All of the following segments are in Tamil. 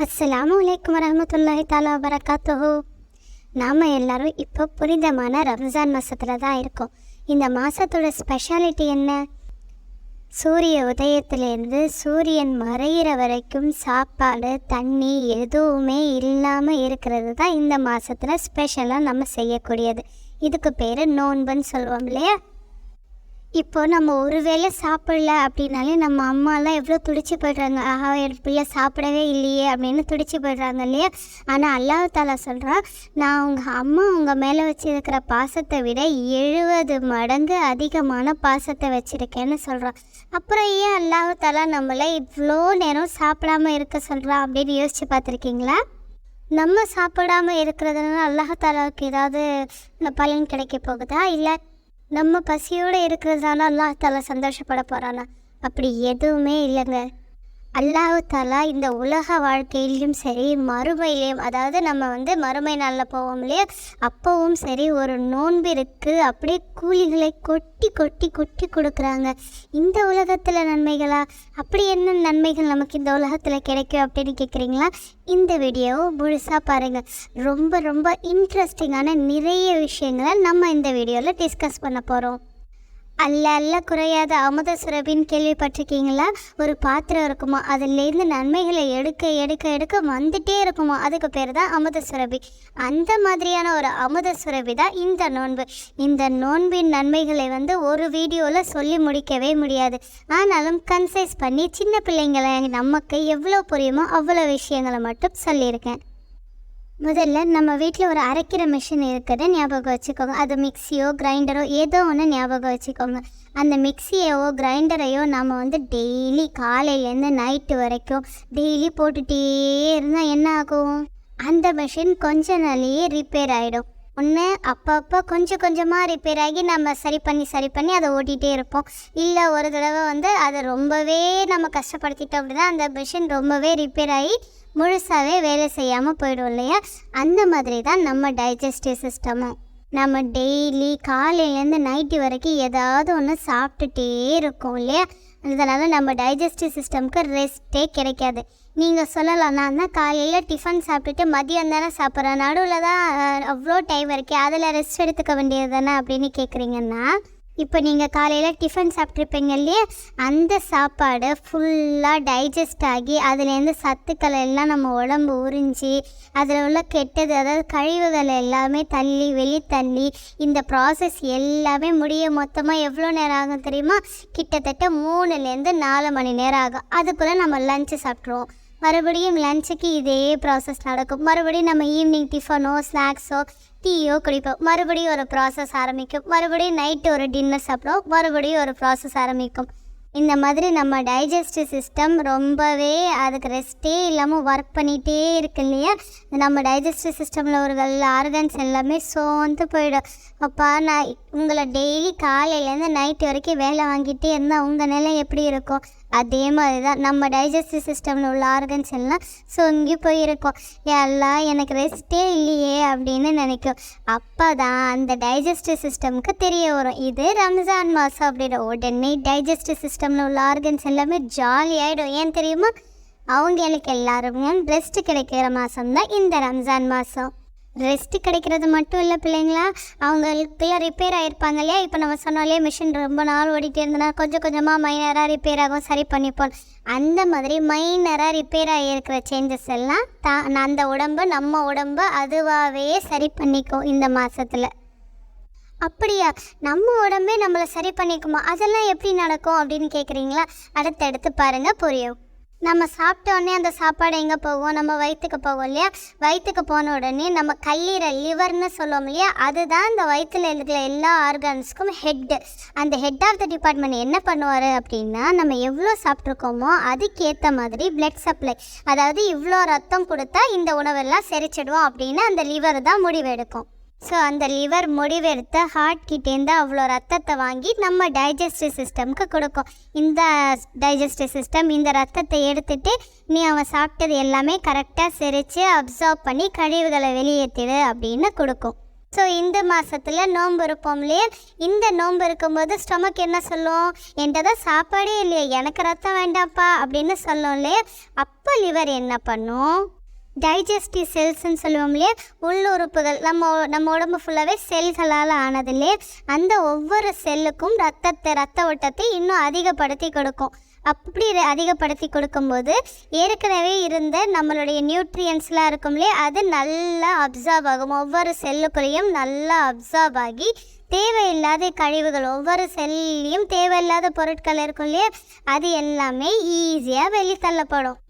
அஸ்ஸலாமு அலைக்கும் வரமத்துல்லாஹி தாலா வரகாத்தோ நாம் எல்லாரும் இப்போ புனிதமான ரம்ஜான் மாதத்தில் தான் இருக்கோம். இந்த மாதத்தோட ஸ்பெஷாலிட்டி என்ன? சூரிய உதயத்திலேருந்து சூரியன் மறையிற வரைக்கும் சாப்பாடு தண்ணி எதுவுமே இல்லாமல் இருக்கிறது தான் இந்த மாதத்தில் ஸ்பெஷலாக நம்ம செய்யக்கூடியது. இதுக்கு பேர் நோன்புன்னு சொல்லுவோம் இல்லையா? இப்போ நம்ம ஒரு வேளை சாப்பிடல அப்படின்னாலே நம்ம அம்மாலாம் எவ்வளோ துடிச்சு போய்ட்றாங்க. ஆஹா என் பிள்ளை சாப்பிடவே இல்லையே அப்படின்னு துடிச்சு போயிடுறாங்க இல்லையா? ஆனால் அல்லாஹ் தாலா சொல்கிறான் நான் உங்கள் அம்மா உங்கள் மேலே வச்சிருக்கிற பாசத்தை விட எழுபது மடங்கு அதிகமான பாசத்தை வச்சுருக்கேன்னு சொல்கிறான் அப்புறம் ஏன் அல்லாஹ் தாலா நம்மளை இவ்வளோ நேரம் சாப்பிடாம இருக்க சொல்கிறான் அப்படின்னு யோசிச்சு பார்த்துருக்கீங்களா? நம்ம சாப்பிடாம இருக்கிறதுனால அல்லாஹாலாவுக்கு ஏதாவது பலன் கிடைக்க போகுதா? இல்லை நம்ம பசியோடு இருக்கிறதுனால அல்லாஹ் தலை சந்தோஷப்பட போகிறானா அப்படி எதுவுமே இல்லைங்க. அல்லாஹு தாலா இந்த உலக வாழ்க்கையிலையும் சரி மறுமையிலையும் அதாவது நம்ம வந்து மறுமை நாளில் போவோம் இல்லையா? அப்போவும் சரி ஒரு நோன்பிற்கு அப்படியே கூலிகளை கொட்டி கொட்டி கொட்டி கொடுக்குறாங்க. இந்த உலகத்தில் நன்மைகளா? அப்படி என்ன நன்மைகள் நமக்கு இந்த உலகத்தில் கிடைக்கும் அப்படின்னு கேட்குறீங்களா இந்த வீடியோவை முழுசாக பாருங்கள் ரொம்ப ரொம்ப இன்ட்ரெஸ்டிங்கான நிறைய விஷயங்களை நம்ம இந்த வீடியோவில் டிஸ்கஸ் பண்ண போகிறோம் அல்ல அல்ல குறையாத அமுத சுரபின்னு கேள்விப்பட்டிருக்கீங்களா? ஒரு பாத்திரம் இருக்குமா? அதுலேருந்து நன்மைகளை எடுக்க எடுக்க எடுக்க வந்துட்டே இருக்குமா? அதுக்கு பேர் தான் அமுத சுரபி. அந்த மாதிரியான ஒரு அமுத சுரபி தான் இந்த நோன்பு. இந்த நோன்பின் நன்மைகளை வந்து ஒரு வீடியோவில் சொல்லி முடிக்கவே முடியாது. ஆனாலும் கன்சைஸ் பண்ணி சின்ன பிள்ளைங்களை நமக்கு எவ்வளோ புரியுமோ அவ்வளோ விஷயங்களை மட்டும் சொல்லியிருக்கேன். முதல்ல நம்ம வீட்டில் ஒரு அரைக்கிற மிஷின் இருக்கிறத ஞாபகம் வச்சுக்கோங்க. அது மிக்சியோ கிரைண்டரோ ஏதோ ஒன்று ஞாபகம் வச்சுக்கோங்க. அந்த மிக்சியையோ கிரைண்டரையோ நம்ம வந்து டெய்லி காலையிலேருந்து நைட்டு வரைக்கும் டெய்லி போட்டுகிட்டே இருந்தால் என்ன ஆகும்? அந்த மிஷின் கொஞ்ச நாளையே ரிப்பேர் ஆகிடும் ஒன்று அப்பப்போ கொஞ்சம் கொஞ்சமாக ரிப்பேர் ஆகி நம்ம சரி பண்ணி சரி பண்ணி அதை ஓட்டிகிட்டே இருப்போம். இல்லை ஒரு தடவை வந்து அதை ரொம்பவே நம்ம கஷ்டப்படுத்திட்டோம் அப்படின்னா அந்த மிஷின் ரொம்பவே ரிப்பேர் ஆகி முழுசாகவே வேலை செய்யாமல் போயிடும் இல்லையா? அந்த மாதிரி தான் நம்ம டைஜஸ்டிவ் சிஸ்டமும் நம்ம டெய்லி காலையிலேருந்து நைட்டு வரைக்கும் ஏதாவது ஒன்று சாப்பிட்டுட்டே இருக்கோம் இல்லையா? இதனால் நம்ம டைஜஸ்டிவ் சிஸ்டம்க்கு ரெஸ்ட்டே கிடைக்காது. நீங்கள் சொல்லலாம் நான் தான் காலையில் டிஃபன் சாப்பிட்டுட்டு மதியம் தானே சாப்பிட்றேன். நடுவில் தான் அவ்வளோ டைம் இருக்கே. அதில் ரெஸ்ட் எடுத்துக்க வேண்டியது தானே அப்படின்னு கேட்குறீங்கன்னா இப்போ நீங்கள் காலையில் டிஃபன் சாப்பிட்ருப்பீங்க இல்லையா? அந்த சாப்பாடு ஃபுல்லாக டைஜஸ்ட் ஆகி அதுலேருந்து சத்துக்கள் எல்லாம் நம்ம உடம்பு உறிஞ்சி அதில் உள்ள கெட்டது அதாவது கழிவுகள் எல்லாமே தள்ளி வெளி தள்ளி இந்த ப்ராசஸ் எல்லாமே முடிய மொத்தமாக எவ்வளோ நேரம் ஆகும் தெரியுமா? கிட்டத்தட்ட மூணுலேருந்து நாலு மணி நேரம் ஆகும். அதுக்குள்ளே நம்ம லஞ்சு சாப்பிட்ருவோம் மறுபடியும் லஞ்சுக்கு இதே ப்ராசஸ் நடக்கும். மறுபடியும் நம்ம ஈவினிங் டிஃபனோ ஸ்நாக்ஸோ டீயோ குடிப்போம். மறுபடியும் ஒரு ப்ராசஸ் ஆரம்பிக்கும். மறுபடியும் நைட்டு ஒரு டின்னர் சாப்பிடுவோம். மறுபடியும் ஒரு ப்ராசஸ் ஆரம்பிக்கும். இந்த மாதிரி நம்ம டைஜஸ்டிவ் சிஸ்டம் ரொம்பவே அதுக்கு ரெஸ்ட்டே இல்லாமல் ஒர்க் பண்ணிகிட்டே இருக்கு இல்லையா? நம்ம டைஜஸ்டிவ் சிஸ்டமில் ஒரு ஆர்கன்ஸ் எல்லாமே சோர்ந்து போயிடும். அப்பா நான் உங்களை டெய்லி காலையிலேருந்து நைட்டு வரைக்கும் வேலை வாங்கிட்டே இருந்தால் உங்கள் நிலை எப்படி இருக்கும்? அதே மாதிரி தான் நம்ம டைஜஸ்டிவ் சிஸ்டமில் உள்ள ஆர்கன்ஸ் எல்லாம் சொங்கி போயிருக்கும். எல்லாம் எனக்கு ரெஸ்ட்டே இல்லையே அப்படின்னு நினைக்கும். அப்போ தான் அந்த டைஜஸ்டிவ் சிஸ்டம்க்கு தெரிய வரும். இது ரம்ஜான் மாதம் அப்படின்ற உடனே டைஜஸ்டிவ் சிஸ்டமில் உள்ள ஆர்கன்ஸ் எல்லாமே ஜாலி ஆகிடும் ஏன் தெரியுமா? அவங்களுக்கு எல்லாருமே ரெஸ்ட் கிடைக்கிற மாதம் தான் இந்த ரம்ஜான் மாதம் ரெஸ்ட் கிடைக்கிறது மட்டும் இல்லை பிள்ளைங்களா அவங்களுக்குள்ள ரிப்பேர் ஆகிருப்பாங்க இல்லையா? இப்போ நம்ம சொன்னோம் இல்லையா மிஷின் ரொம்ப நாள் ஓடிட்டே இருந்தனா கொஞ்சம் கொஞ்சமாக மைனராக ரிப்பேர் ஆகும் சரி பண்ணிப்போம். அந்த மாதிரி மைனராக ரிப்பேர் ஆகியிருக்கிற சேஞ்சஸ் எல்லாம் தா அந்த உடம்பு நம்ம உடம்பு அதுவாகவே சரி பண்ணிக்கும் இந்த மாதத்தில் அப்படியா? நம்ம உடம்பே நம்மளை சரி பண்ணிக்குமா? அதெல்லாம் எப்படி நடக்கும் அப்படின்னு கேட்குறீங்களா அடுத்தடுத்து பாருங்கள் புரியும். நம்ம சாப்பிட்ட உடனே அந்த சாப்பாடு எங்கே போகும்? நம்ம வயிற்றுக்கு போகும் இல்லையா? வயிற்றுக்கு போன உடனே நம்ம கல்லீரல் லிவர்னு சொல்லுவோம் இல்லையா? அதுதான் இந்த வயிற்றில் இருக்கிற எல்லா ஆர்கன்ஸ்க்கும் ஹெட்டு அந்த ஹெட் ஆஃப் த டிபார்ட்மெண்ட் என்ன பண்ணுவார் அப்படின்னா நம்ம எவ்வளோ சாப்பிட்ருக்கோமோ அதுக்கேற்ற மாதிரி பிளட் சப்ளை அதாவது இவ்வளோ ரத்தம் கொடுத்தா இந்த உணவெல்லாம் செரிச்சிடுவோம் அப்படின்னு அந்த லிவர் தான் முடிவெடுக்கும். ஸோ அந்த லிவர் முடிவெடுத்து ஹார்ட் கிட்டேருந்து அவ்வளோ ரத்தத்தை வாங்கி நம்ம டைஜஸ்டிவ் சிஸ்டம்க்கு கொடுக்கும். இந்த டைஜஸ்டிவ் சிஸ்டம் இந்த ரத்தத்தை எடுத்துட்டு நீ அவன் சாப்பிட்டது எல்லாமே கரெக்டாக செரித்து அப்சர்வ் பண்ணி கழிவுகளை வெளியேற்றிடு அப்படின்னு கொடுக்கும். ஸோ இந்த மாதத்தில் நோன்பு இருப்போம் இல்லையா? இந்த நோன்பு இருக்கும்போது ஸ்டொமக் என்ன சொல்லும்? என்கிட்ட தான் சாப்பாடே இல்லையே எனக்கு ரத்தம் வேண்டாம்ப்பா அப்படின்னு சொல்லும் இல்லையா? அப்போ லிவர் என்ன பண்ணும்? டைஜஸ்டிவ் செல்ஸ்ன்னு சொல்லுவோம் இல்லையா? உள்ளுறுப்புகள். நம்ம நம்ம உடம்பு ஃபுல்லாகவே செல்களால் ஆனது இல்லையா? அந்த ஒவ்வொரு செல்லுக்கும் ரத்தத்தை ரத்த ஓட்டத்தை இன்னும் அதிகப்படுத்தி கொடுக்கும். அப்படி அதிகப்படுத்தி கொடுக்கும்போது ஏற்கனவே இருந்த நம்மளுடைய நியூட்ரியன்ஸ்லாம் இருக்கும் இல்லையா? அது நல்லா அப்சார்ப் ஆகும். ஒவ்வொரு செல்லுக்குள்ளேயும் நல்லா அப்சார்ப் ஆகி தேவையில்லாத கழிவுகள் ஒவ்வொரு செல்லையும் தேவையில்லாத பொருட்கள் இருக்கும் இல்லையா? அது எல்லாமே ஈஸியாக வெளித்தள்ளப்படும்.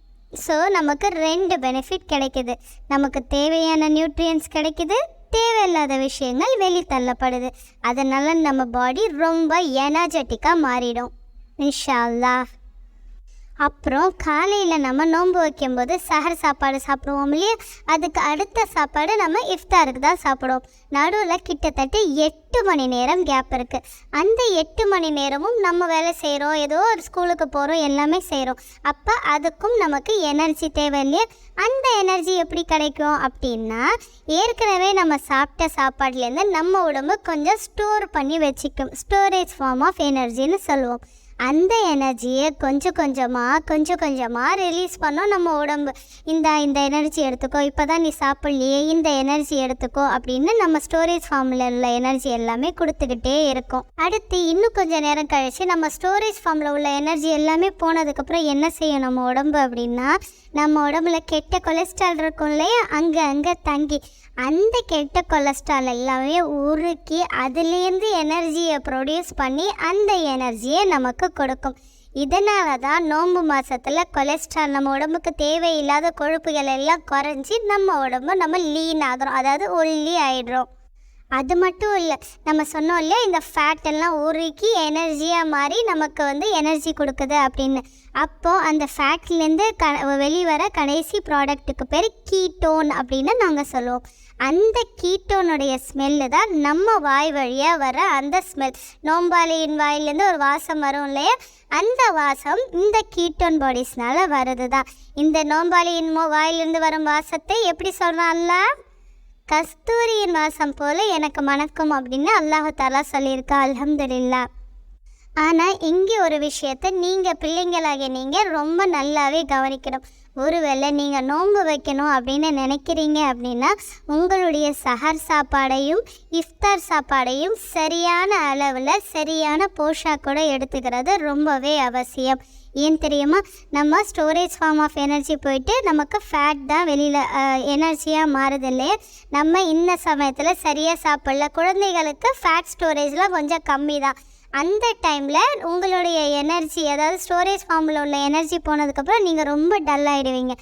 ஸோ நமக்கு ரெண்டு பெனிஃபிட் கிடைக்குது. நமக்கு தேவையான நியூட்ரியன்ஸ் கிடைக்குது தேவையில்லாத விஷயங்கள் வெளித்தள்ளப்படுது அதனால் நம்ம பாடி ரொம்ப எனர்ஜெட்டிக்காக மாறிடும். இன்ஷா அல்லாஹ் அப்புறம் காலையில் நம்ம நோன்பு வைக்கும்போது சஹர் சாப்பாடு சாப்பிடுவோம் இல்லையா? அதுக்கு அடுத்த சாப்பாடு நம்ம இஃப்தாருக்கு தான் சாப்பிடுவோம். நடுவில் கிட்டத்தட்ட எட்டு மணி நேரம் கேப் இருக்குது அந்த எட்டு மணி நேரமும் நம்ம வேலை செய்கிறோம் ஏதோ ஒரு ஸ்கூலுக்கு போகிறோம் எல்லாமே செய்கிறோம் அப்போ அதுக்கும் நமக்கு எனர்ஜி தேவை இல்லையா? அந்த எனர்ஜி எப்படி கிடைக்கும் அப்படின்னா ஏற்கனவே நம்ம சாப்பிட்ட சாப்பாடுலேருந்து நம்ம உடம்பு கொஞ்சம் ஸ்டோர் பண்ணி வச்சுக்கும். ஸ்டோரேஜ் ஃபார்ம் ஆஃப் எனர்ஜின்னு சொல்லுவோம். அந்த எனர்ஜியை கொஞ்சம் கொஞ்சமாக கொஞ்சம் கொஞ்சமாக ரிலீஸ் பண்ணோம். நம்ம உடம்பு இந்த இந்த எனர்ஜி எடுத்துக்கோ இப்போ தான் நீ சாப்பிட்லையே இந்த எனர்ஜி எடுத்துக்கோ அப்படின்னு நம்ம ஸ்டோரேஜ் ஃபார்மில் உள்ள எனர்ஜி எல்லாமே கொடுத்துக்கிட்டே இருக்கும். அடுத்து இன்னும் கொஞ்சம் நேரம் கழித்து நம்ம ஸ்டோரேஜ் ஃபார்மில் உள்ள எனர்ஜி எல்லாமே போனதுக்கப்புறம் என்ன செய்யும் நம்ம உடம்பு அப்படின்னா நம்ம உடம்புல கெட்ட கொலஸ்ட்ரால் இருக்கும் இல்லையா? அங்கே அங்கே தங்கி அந்த கெட்ட கொலஸ்ட்ரால் எல்லாமே உருக்கி அதுலேருந்து எனர்ஜியை ப்ரொடியூஸ் பண்ணி அந்த எனர்ஜியை நமக்கு கொடுக்கும். இதனால தான் நோன்பு மாதத்தில் கொலஸ்ட்ரால் நம்ம உடம்புக்கு தேவையில்லாத கொழுப்புகள் எல்லாம் குறைஞ்சி நம்ம உடம்பு நம்ம லீன் ஆகிறோம். அதாவது ஒல்லி ஆயிடுறோம். அது மட்டும் இல்லை நம்ம சொன்னோம் இல்லையா இந்த ஃபேட் எல்லாம் உருக்கி எனர்ஜியாக மாறி நமக்கு வந்து எனர்ஜி கொடுக்குது அப்படின்னு. அப்போது அந்த ஃபேட்லேருந்து க வெளிவர கடைசி ப்ராடக்ட்டுக்கு பேர் கீட்டோன் அப்படின்னு நாங்கள் சொல்லுவோம். அந்த கீட்டோனுடைய ஸ்மெல்லு தான் நம்ம வாய் வழியாக வர அந்த ஸ்மெல் நோம்பாலியின் வாயிலேருந்து ஒரு வாசம் வரும் இல்லையா அந்த வாசம் இந்த கீட்டோன் பாடிஸ்னால வருது தான் இந்த நோம்பாலியின் மோ வாயிலிருந்து வரும் வாசத்தை எப்படி சொல்கிறான்ல கஸ்தூரியின் வாசம் போல எனக்கு மணக்கும் அப்படின்னு அல்லாஹாலா சொல்லியிருக்கா அலமதுல்லா ஆனால் இங்கே ஒரு விஷயத்தை நீங்கள் பிள்ளைங்களாகிய நீங்கள் ரொம்ப நல்லாவே கவனிக்கணும். ஒருவேளை நீங்கள் நோன்பு வைக்கணும் அப்படின்னு நினைக்கிறீங்க அப்படின்னா உங்களுடைய சஹர் சாப்பாடையும் இஃப்தார் சாப்பாடையும் சரியான அளவில் சரியான போஷாக்கோடு எடுத்துக்கிறது ரொம்பவே அவசியம். ஏன் தெரியுமா? நம்ம ஸ்டோரேஜ் ஃபார்ம் ஆஃப் எனர்ஜி போயிட்டு நமக்கு ஃபேட் தான் வெளியில் எனர்ஜியாக மாறுது இல்லையா நம்ம இந்த சமயத்தில் சரியாக சாப்பிடல. குழந்தைகளுக்கு ஃபேட் ஸ்டோரேஜ்லாம் கொஞ்சம் கம்மி தான். அந்த டைமில் உங்களுடைய எனர்ஜி அதாவது ஸ்டோரேஜ் ஃபார்மில் உள்ள எனர்ஜி போனதுக்கப்புறம் நீங்கள் ரொம்ப டல் ஆகிடுவீங்க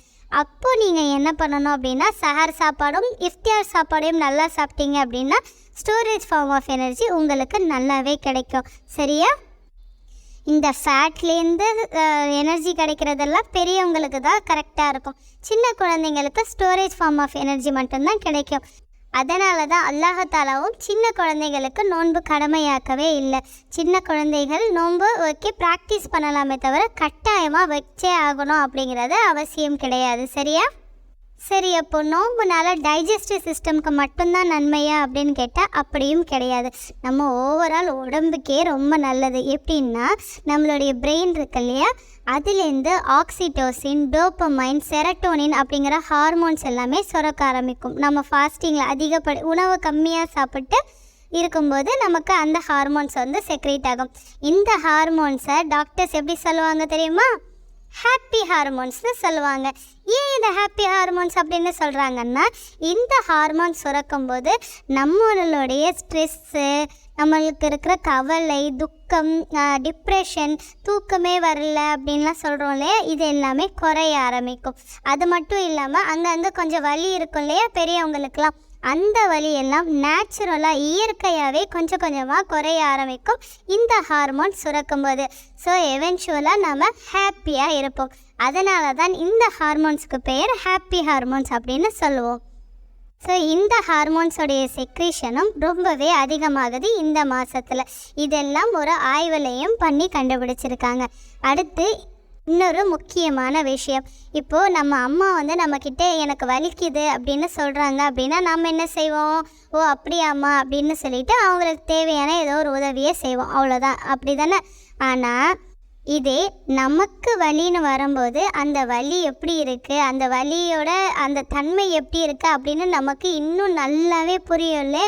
அப்போது நீங்கள் என்ன பண்ணணும் அப்படின்னா சஹர் சாப்பாடும் இஃப்தியார் சாப்பாடையும் நல்லா சாப்பிட்டீங்க அப்படின்னா ஸ்டோரேஜ் ஃபார்ம் ஆஃப் எனர்ஜி உங்களுக்கு நல்லாவே கிடைக்கும். சரியா? இந்த ஃபேட்லேருந்து எனர்ஜி கிடைக்கிறதெல்லாம் பெரியவங்களுக்கு தான் கரெக்டாக இருக்கும். சின்ன குழந்தைங்களுக்கு ஸ்டோரேஜ் ஃபார்ம் ஆஃப் எனர்ஜி மட்டும்தான் கிடைக்கும். அதனால தான் அல்லாஹாலாவும் சின்ன குழந்தைகளுக்கு நோன்பு கடமையாக்கவே இல்லை. சின்ன குழந்தைகள் நோன்பு வைக்க ப்ராக்டிஸ் பண்ணலாமே தவிர கட்டாயமாக வச்சே ஆகணும் அப்படிங்கிறது அவசியம் கிடையாது. சரியா? சரி அப்போ நோம்புனால டைஜஸ்டிவ் சிஸ்டம்க்கு மட்டும்தான் நன்மையா அப்படின்னு கேட்டால் அப்படியும் கிடையாது. நம்ம ஓவரால் உடம்புக்கே ரொம்ப நல்லது. எப்படின்னா நம்மளுடைய பிரெயின் இருக்கு இல்லையா? அதுலேருந்து ஆக்சிடோசின் டோப்பமைன் செரட்டோனின் அப்படிங்கிற ஹார்மோன்ஸ் எல்லாமே சுரக்க ஆரம்பிக்கும். நம்ம ஃபாஸ்டிங்கில் அதிகப்படி உணவு கம்மியாக சாப்பிட்டு இருக்கும்போது நமக்கு அந்த ஹார்மோன்ஸ் வந்து செக்ரேட் ஆகும். இந்த ஹார்மோன்ஸை டாக்டர்ஸ் எப்படி சொல்லுவாங்க தெரியுமா? ஹாப்பி ஹார்மோன்ஸ்னு சொல்லுவாங்க. ஏன் இந்த ஹாப்பி ஹார்மோன்ஸ் அப்படின்னு சொல்கிறாங்கன்னா இந்த ஹார்மோன்ஸ் சுரக்கும்போது நம்மளுடைய ஸ்ட்ரெஸ்ஸு நம்மளுக்கு இருக்கிற கவலை துக்கம் டிப்ரெஷன் தூக்கமே வரல அப்படின்லாம் சொல்கிறோம் இல்லையா? இது எல்லாமே குறைய ஆரம்பிக்கும். அது மட்டும் இல்லாமல் அங்கங்கே கொஞ்சம் வலி இருக்கும் இல்லையா? பெரியவங்களுக்கெல்லாம். அந்த வலி எல்லாம் நேச்சுரலாக இயற்கையாகவே கொஞ்சம் கொஞ்சமாக குறைய ஆரம்பிக்கும். இந்த ஹார்மோன் சுரக்கும்போது. ஸோ எவென்ச்சுவலாக நம்ம ஹாப்பியாக இருப்போம். அதனால தான் இந்த ஹார்மோன்ஸுக்கு பெயர் ஹாப்பி ஹார்மோன்ஸ் அப்படின்னு சொல்லுவோம். ஸோ இந்த ஹார்மோன்ஸோடைய செக்ரீஷனும் ரொம்பவே அதிகமாகுது இந்த மாதத்தில் இதெல்லாம் ஒரு ஆய்வுலையும் பண்ணி கண்டுபிடிச்சிருக்காங்க. அடுத்து இன்னொரு முக்கியமான விஷயம். இப்போது நம்ம அம்மா வந்து நம்மக்கிட்ட எனக்கு வலிக்குது அப்படின்னு சொல்கிறாங்க அப்படின்னா நம்ம என்ன செய்வோம்? ஓ அப்படியாம்மா அப்படின்னு சொல்லிட்டு அவங்களுக்கு தேவையான ஏதோ ஒரு உதவியை செய்வோம். அவ்வளோதான் அப்படி தானே ஆனால் இதே நமக்கு வலின்னு வரும்போது அந்த வலி எப்படி இருக்குது அந்த வலியோட அந்த தன்மை எப்படி இருக்குது அப்படின்னு நமக்கு இன்னும் நல்லாவே புரியல.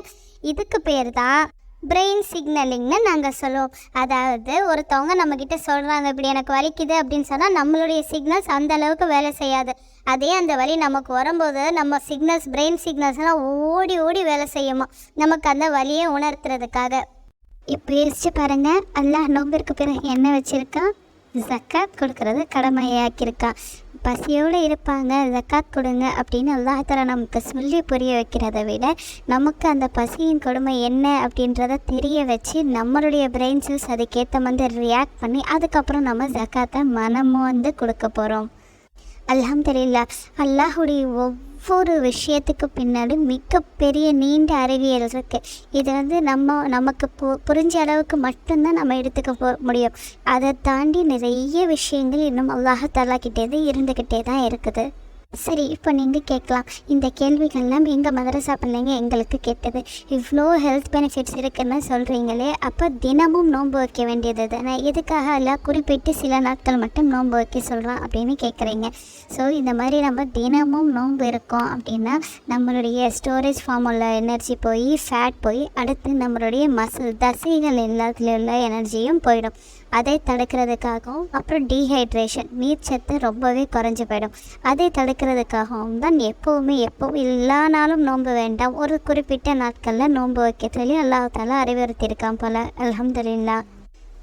இதுக்கு பேர் தான் பிரெயின் சிக்னலிங்னு நாங்கள் சொல்லுவோம். அதாவது ஒருத்தவங்க நம்மக்கிட்ட சொல்கிறாங்க இப்படி எனக்கு வலிக்குது அப்படின்னு சொன்னால் நம்மளுடைய சிக்னல்ஸ் அந்த அளவுக்கு வேலை செய்யாது. அதே அந்த வலி நமக்கு வரும்போது நம்ம சிக்னல்ஸ் பிரெயின் சிக்னல்ஸ்லாம் ஓடி ஓடி வேலை செய்யுமா? நமக்கு அந்த வலியை உணர்த்துறதுக்காக. இப்போ யோசிச்சு பாருங்கள் அல்லாஹ் நோம்பிற்கு பிறகு என்ன வச்சுருக்கா? ஜக்காத் கொடுக்கறது கடமையாக்கியிருக்கா. பசியோடு இருப்பாங்க. ஜக்காத் கொடுங்க அப்படின்னு அல்லாஹால நமக்கு சொல்லி புரிய வைக்கிறத விட நமக்கு அந்த பசியின் கொடுமை என்ன அப்படின்றத தெரிய வச்சு நம்மளுடைய பிரெயின் செல்ஸ் அதுக்கேற்ற மாதிரி ரியாக்ட் பண்ணி அதுக்கப்புறம் நம்ம ஜக்காத்தை மனமும் வந்து கொடுக்க போகிறோம் அல்ஹம்துலில்லா அல்லாஹுடைய ஒவ்வொரு ஒவ்வொரு விஷயத்துக்கு பின்னாடி மிகப்பெரிய நீண்ட அறிவியல் இருக்குது இது வந்து நம்ம நமக்கு பு புரிஞ்ச அளவுக்கு மட்டும்தான் நம்ம எடுத்துக்க போ முடியும். அதை தாண்டி நிறைய விஷயங்கள் இன்னும் அல்லாஹாலா கிட்டேருந்து இருந்துக்கிட்டே தான் இருக்குது. சரி இப்போ நீங்கள் கேட்கலாம். இந்த கேள்விகள்லாம் எங்கள் மதரசா பிள்ளைங்க எங்களுக்கு கேட்டது. இவ்வளோ ஹெல்த் பெனிஃபிட்ஸ் இருக்குன்னு சொல்கிறீங்களே அப்போ தினமும் நோன்பு வைக்க வேண்டியது தானே? எதுக்காக எல்லாம் குறிப்பிட்டு சில நாட்கள் மட்டும் நோன்பு வைக்க சொல்கிறான் அப்படின்னு கேட்குறீங்க. ஸோ இந்த மாதிரி நம்ம தினமும் நோன்பு இருக்கோம் அப்படின்னா நம்மளுடைய ஸ்டோரேஜ் ஃபார்ம் உள்ள எனர்ஜி போய் ஃபேட் போய் அடுத்து நம்மளுடைய மசில் தசைகள் எல்லாத்துலேயும் உள்ள எனர்ஜியும் போயிடும். அதை தடுக்கிறதுக்காகவும் அப்புறம் டீஹைட்ரேஷன் நீர்ச்சத்து ரொம்பவே குறைஞ்சி போயிடும். அதை தடுக்கிறதுக்காகவும் தான் எப்போவுமே எப்போவும் எல்லா நாளும் நோன்பு வேண்டாம். ஒரு குறிப்பிட்ட நாட்களில் நோன்பு வைக்க சொல்லி அல்லாஹால அறிவுறுத்தியிருக்கான் போல். அலமதுல்லா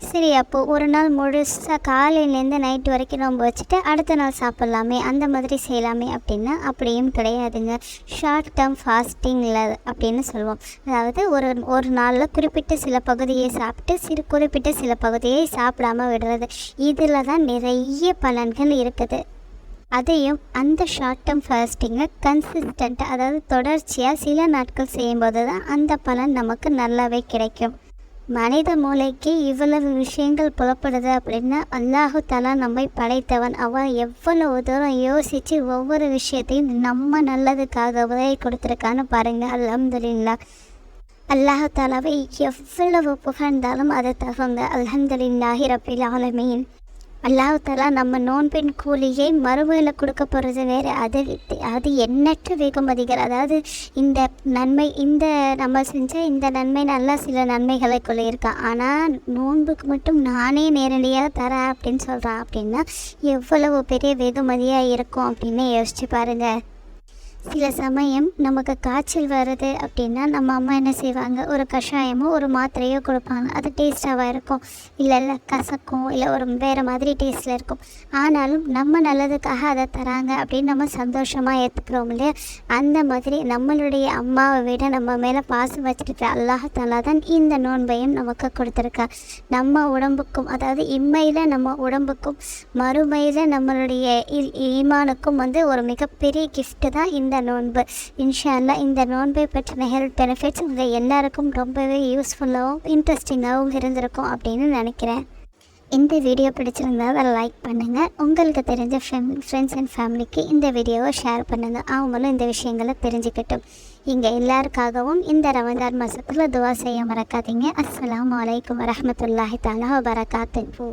சரி அப்போது ஒரு நாள் முழுசாக காலையிலேருந்து நைட்டு வரைக்கும் நோன்பு வச்சுட்டு அடுத்த நாள் சாப்பிட்லாமே அந்த மாதிரி செய்யலாமே அப்படின்னா அப்படியும் கிடையாதுங்க. ஷார்ட் டேர்ம் ஃபாஸ்டிங்கில் அப்படின்னு சொல்லுவோம். அதாவது ஒரு ஒரு நாளில் குறிப்பிட்ட சில பகுதியை சாப்பிட்டு சிறு குறிப்பிட்ட சில பகுதியை சாப்பிடாம விடுறது. இதில் தான் நிறைய பலன்கள் இருக்குது. அதையும் அந்த ஷார்ட் டேர்ம் ஃபாஸ்டிங்கை கன்சிஸ்டண்ட்டாக அதாவது தொடர்ச்சியாக சில நாட்கள் செய்யும்போது தான் அந்த பலன் நமக்கு நல்லாவே கிடைக்கும். மனித மூளைக்கு இவ்வளவு விஷயங்கள் புலப்படுது அப்படின்னா அல்லாஹு தலா நம்மை படைத்தவன். அவன் எவ்வளவு தூரம் யோசித்து ஒவ்வொரு விஷயத்தையும் நம்ம நல்லதுக்காக உதவி கொடுத்துருக்கான்னு பாருங்கள் அலமதுல்லா அல்லாஹு தாலாவை எவ்வளவு புகழ்ந்தாலும் அதை தகுந்த அலமதுல்லாஹி ரபில் ஆலமீன். அல்லாஹாலா நம்ம நோன்பின் கூலியை மறுமையில் கொடுக்க போகிறது வேறு. அது அது எண்ணற்ற வெகுமதிகள் அதாவது இந்த நன்மை இந்த நம்ம செஞ்ச இந்த நன்மை நல்லா சில நன்மைகளை கொள்ளியிருக்கான் ஆனால் நோன்புக்கு மட்டும் நானே நேரடியாக தரேன் அப்படின்னு சொல்கிறான் அப்படின்னா எவ்வளவு பெரிய வெகுமதியாக இருக்கும் அப்படின்னு யோசிச்சு பாருங்கள் சில சமயம் நமக்கு காய்ச்சல் வருது அப்படின்னா நம்ம அம்மா என்ன செய்வாங்க? ஒரு கஷாயமோ ஒரு மாத்திரையோ கொடுப்பாங்க. அது டேஸ்ட்டாக இருக்கும். இல்லை இல்லை கசக்கும். இல்லை ஒரு வேறு மாதிரி டேஸ்ட்டில் இருக்கும். ஆனாலும் நம்ம நல்லதுக்காக அதை தராங்க அப்படின்னு நம்ம சந்தோஷமாக ஏற்றுக்கிறோம் இல்லையா? அந்த மாதிரி நம்மளுடைய அம்மாவை விட நம்ம மேலே பாசம் வச்சுருக்க அல்லாஹாலா தான் இந்த நோன்பையும் நமக்கு கொடுத்துருக்கா நம்ம உடம்புக்கும் அதாவது இம்மையில் நம்ம உடம்புக்கும் மறுமையில் நம்மளுடைய இ- ஈமானுக்கும் வந்து ஒரு மிகப்பெரிய கிஃப்ட்டு தான் இந்த நோன்பு. இன்ஷா இந்த நோன்பை பற்றின ஹெல்த் பெனிஃபிட்ஸ் உங்கள் எல்லாருக்கும் ரொம்பவே யூஸ்ஃபுல்லாகவும் இன்ட்ரெஸ்டிங்காகவும் இருந்திருக்கும் அப்படின்னு நினைக்கிறேன். இந்த வீடியோ பிடிச்சிருந்தா அதை லைக் பண்ணுங்கள் உங்களுக்கு தெரிஞ்ச ஃப்ரெண்ட் ஃப்ரெண்ட்ஸ் அண்ட் ஃபேமிலிக்கு இந்த வீடியோவை ஷேர் பண்ணுங்கள் அவங்களும் இந்த விஷயங்களை தெரிஞ்சுக்கட்டும். இங்கே எல்லாருக்காகவும் இந்த ரமதான் மாதத்தில் துவா செய்ய மறக்காதீங்க. அஸ்ஸலாமு அலைக்கும் வரஹ்மத்துல்லாஹி தஆலா பூ